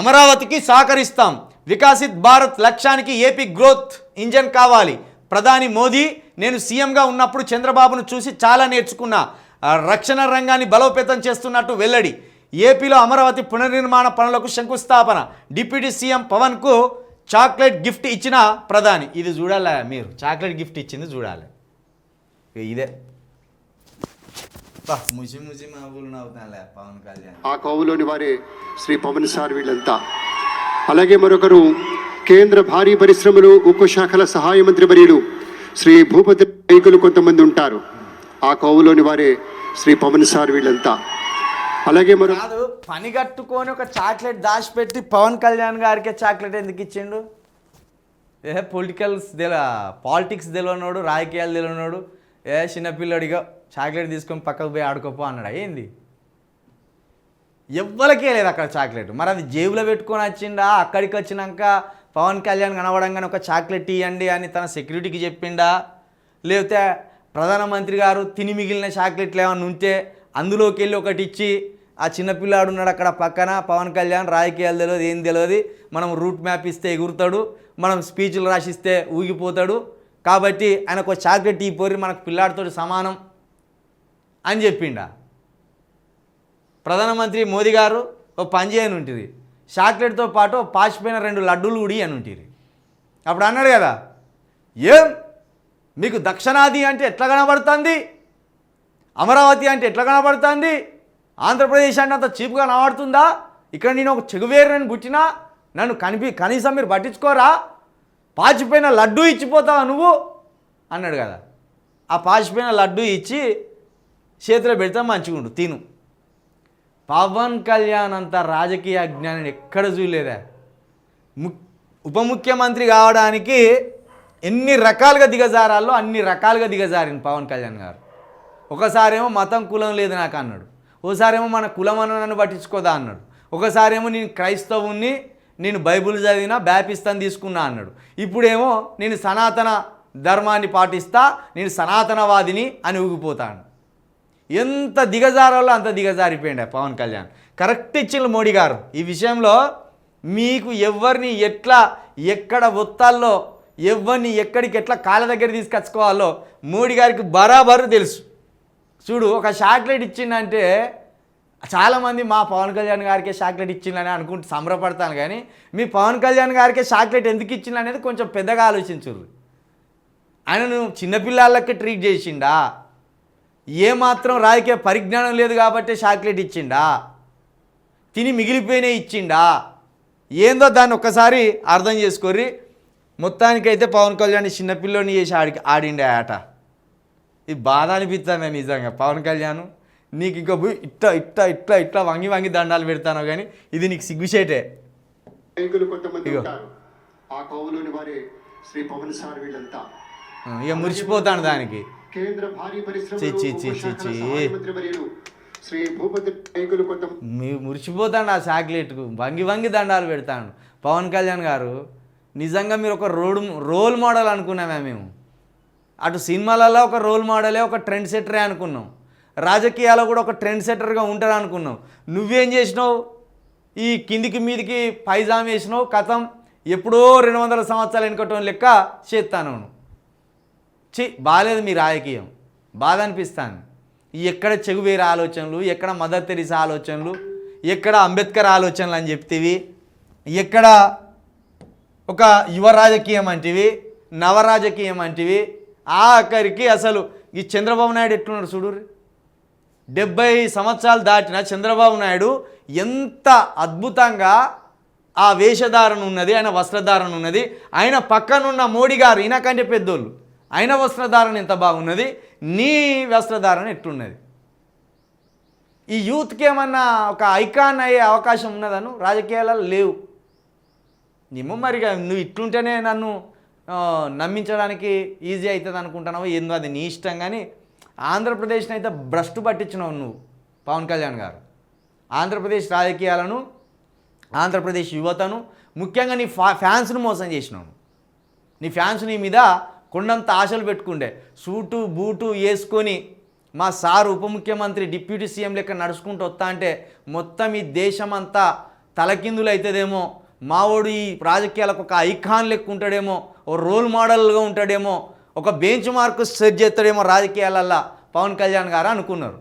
అమరావతికి సహకరిస్తాం. వికాసిత్ భారత్ లక్ష్యానికి ఏపీ గ్రోత్ ఇంజన్ కావాలి. ప్రధాని మోదీ నేను సీఎంగా ఉన్నప్పుడు చంద్రబాబును చూసి చాలా నేర్చుకున్నా. రక్షణ రంగాన్ని బలోపేతం చేస్తున్నట్టు వెల్లడి. ఏపీలో అమరావతి పునర్నిర్మాణ పనులకు శంకుస్థాపన. డిప్యూటీ సీఎం పవన్కు చాక్లెట్ గిఫ్ట్ ఇచ్చిన ప్రధాని. ఇది చూడాలి మీరు? చాక్లెట్ గిఫ్ట్ ఇచ్చింది చూడాలి. ఇదే. ముసి ముసి మా ఊళ్ళు నవ్వుతానులే పవన్ కళ్యాణ్. ఆ కోవలోని వారే శ్రీ పవన్ సార్ వీళ్ళంతా. అలాగే మరొకరు కేంద్ర భారీ పరిశ్రమలు ఉక్కు శాఖల సహాయ మంత్రి వర్యులు శ్రీ భూపతి నాయకులు కొంతమంది ఉంటారు. ఆ కోవలోని వారే శ్రీ పవన్ సార్ వీళ్ళంతా. అలాగే కాదు పని కట్టుకొని ఒక చాక్లెట్ దాచిపెట్టి పవన్ కళ్యాణ్ గారికి చాక్లెట్ ఎందుకు ఇచ్చిండు? ఏ పొలిటికల్స్ తెల పాలిటిక్స్ తెలియనోడు రాజకీయాలు తెలియనోడు ఏ చిన్నపిల్లడిగా. చాక్లెట్ తీసుకొని పక్కకు పోయి ఆడుకోపో అన్నాడు? ఏంది? ఎవ్వరికే లేదు అక్కడ చాక్లెట్. మరి అది జేబులో పెట్టుకొని వచ్చిండా? అక్కడికి వచ్చినాక పవన్ కళ్యాణ్ కనబడంగానే ఒక చాక్లెట్ ఇవ్వండి అని తన సెక్యూరిటీకి చెప్పిండా? లేకపోతే ప్రధానమంత్రి గారు తిని మిగిలిన చాక్లెట్లు ఏమన్నా ఉంటే అందులోకి వెళ్ళి ఒకటి ఇచ్చి ఆ చిన్నపిల్లాడు ఉన్నాడు అక్కడ పక్కన పవన్ కళ్యాణ్ రాజకీయాలు తెలియదు ఏం తెలియదు. మనం రూట్ మ్యాప్ ఇస్తే ఎగురుతాడు మనం స్పీచ్లు రాసిస్తే ఊగిపోతాడు. కాబట్టి ఆయనకు ఒక చాక్లెట్ ఈ పోరి మనకు పిల్లాడితో సమానం. అని చెప్పిండా. ప్రధానమంత్రి మోదీ గారు ఓ పని అని ఉంటుంది చాక్లెట్తో పాటు పాచిపోయిన రెండు లడ్డూలు ఉడి అని ఉంటుంది అప్పుడు అన్నాడు కదా ఏం? మీకు దక్షిణాది అంటే ఎట్లా కనబడుతుంది? అమరావతి అంటే ఎట్లా కనబడుతుంది? ఆంధ్రప్రదేశ్ అంటే అంత చీప్గా కనబడుతుందా? ఇక్కడ నేను ఒక చెగువేరని పుట్టినా నన్ను కనిపి కనీసం మీరు పట్టించుకోరా? పాచిపోయిన లడ్డు ఇచ్చిపోతావా నువ్వు? అన్నాడు కదా. ఆ పాచిపోయిన లడ్డు ఇచ్చి చేతిలో పెడితే మంచిగుండు తిను. పవన్ కళ్యాణ్ అంత రాజకీయ అజ్ఞానం ఎక్కడ చూడలేదా. ము ఉప ముఖ్యమంత్రి కావడానికి ఎన్ని రకాలుగా దిగజారాలో అన్ని రకాలుగా దిగజారింది పవన్ కళ్యాణ్ గారు. ఒకసారేమో మతం కులం లేదు నాకు అన్నాడు. ఓసారేమో మన కులం అన్న నన్ను పట్టించుకోదా అన్నాడు. ఒకసారేమో నేను క్రైస్తవుని నేను బైబుల్ చదివినా బ్యాపిస్తాను తీసుకున్నా అన్నాడు. ఇప్పుడేమో నేను సనాతన ధర్మాన్ని పాటిస్తా నేను సనాతనవాదిని అని ఊగిపోతాను. ఎంత దిగజారాలో అంత దిగజారిపోయిండే పవన్ కళ్యాణ్. కరెక్ట్ ఇచ్చిండు మోడీ గారు. ఈ విషయంలో మీకు ఎవరిని ఎట్లా ఎక్కడ ఒత్తాల్లో ఎవరిని ఎక్కడికి ఎట్లా కాళ్ళ దగ్గర తీసుకొచ్చుకోవాలో మోడీ గారికి బరాబరు తెలుసు. చూడు ఒక చాక్లెట్ ఇచ్చిందంటే చాలామంది మా పవన్ కళ్యాణ్ గారికే చాక్లెట్ ఇచ్చిందని అనుకుంటూ సంబరపడతాను కానీ మీ పవన్ కళ్యాణ్ గారికే చాక్లెట్ ఎందుకు ఇచ్చింది అనేది కొంచెం పెద్దగా ఆలోచించుర్రు. ఆయనను చిన్నపిల్లలకి ట్రీట్ చేసిండా? ఏమాత్రం రాజకీయ పరిజ్ఞానం లేదు కాబట్టి చాక్లెట్ ఇచ్చిండా? తిని మిగిలిపోయినే ఇచ్చిండా? ఏందో దాన్ని ఒక్కసారి అర్థం చేసుకోర్రి. మొత్తానికైతే పవన్ కళ్యాణ్ చిన్నపిల్లోని చేసి ఆడి ఆడిండే ఆట. ఇది బాధ అనిపిస్తుంది నిజంగా. పవన్ కళ్యాణ్ నీకు ఇంకా పోయి ఇట్లా ఇట్లా ఇట్లా ఇట్లా వంగి వంగి దండాలు పెడతాను కానీ ఇది నీకు సిగ్గుచేటే. ఇక మురిసిపోతాను దానికి. కేంద్ర భారీ వర్యులు శ్రీ భూపతి నాయకులు కొంత మీ మురిసిపోతాడు ఆ చాక్లెట్కు. వంగి వంగి దండాలు పెడతాను పవన్ కళ్యాణ్ గారు నిజంగా మీరు ఒక రోడ్ రోల్ మోడల్ అనుకున్నామే మేము? అటు సినిమాలలో ఒక రోల్ మోడలే ఒక ట్రెండ్ సెటరే అనుకున్నాం. రాజకీయాల్లో కూడా ఒక ట్రెండ్ సెటర్గా ఉంటారు అనుకున్నాం నువ్వేం చేసినావు? ఈ కిందికి మీదికి పైజామ్ వేసినావు కథం ఎప్పుడో రెండు వందల సంవత్సరాలు వెనుకటం లెక్క చేస్తాను చి బాగాలేదు మీ రాజకీయం. బాధ అనిపిస్తాను ఎక్కడ చెగువేరు ఆలోచనలు ఎక్కడ మదర్ తెరీసా ఆలోచనలు ఎక్కడ అంబేద్కర్ ఆలోచనలు అని చెప్తేవి ఎక్కడ ఒక యువ రాజకీయం అంటివి నవరాజకీయం అంటివి ఆఖరికి అసలు ఈ చంద్రబాబు నాయుడు ఎట్లున్నాడు చూడు డెబ్బై సంవత్సరాలు దాటిన చంద్రబాబు నాయుడు ఎంత అద్భుతంగా ఆ వేషధారణ ఉన్నది ఆయన వస్త్రధారణ ఉన్నది ఆయన పక్కనున్న మోడీ గారు ఈయనకంటే పెద్దోళ్ళు. ఆయన వస్త్రధారణ ఎంత బాగున్నది? నీ వస్త్రధారణ ఎట్లున్నది ఈ యూత్కి ఏమన్నా ఒక ఐకాన్ అయ్యే అవకాశం ఉన్నదను? రాజకీయాలలో లేవు. నిమ్మ మరి నువ్వు ఇట్లుంటేనే నన్ను నమ్మించడానికి ఈజీ అవుతుంది అనుకుంటున్నావు? ఏందో అది నీ ఇష్టం కానీ ఆంధ్రప్రదేశ్ని అయితే భ్రష్టు పట్టించినావు నువ్వు పవన్ కళ్యాణ్ గారు. ఆంధ్రప్రదేశ్ రాజకీయాలను ఆంధ్రప్రదేశ్ యువతను ముఖ్యంగా నీ ఫా ఫ్యాన్స్ను మోసం చేసినావు. నీ ఫ్యాన్స్ నీ మీద కొండంత ఆశలు పెట్టుకుండే. సూటు బూటు వేసుకొని మా సార్ ఉప ముఖ్యమంత్రి డిప్యూటీ సీఎం లెక్క నడుచుకుంటూ వస్తా అంటే మొత్తం ఈ దేశమంతా తలకిందులు అవుతుందేమో మావోడు ఈ రాజకీయాలకు ఒక ఐకాన్ లెక్క ఉంటాడేమో ఓ రోల్ మోడల్గా ఉంటాడేమో ఒక బెంచ్ మార్క్ సెట్ చేస్తాడేమో రాజకీయాలల్లో. పవన్ కళ్యాణ్ గారు అనుకున్నారు.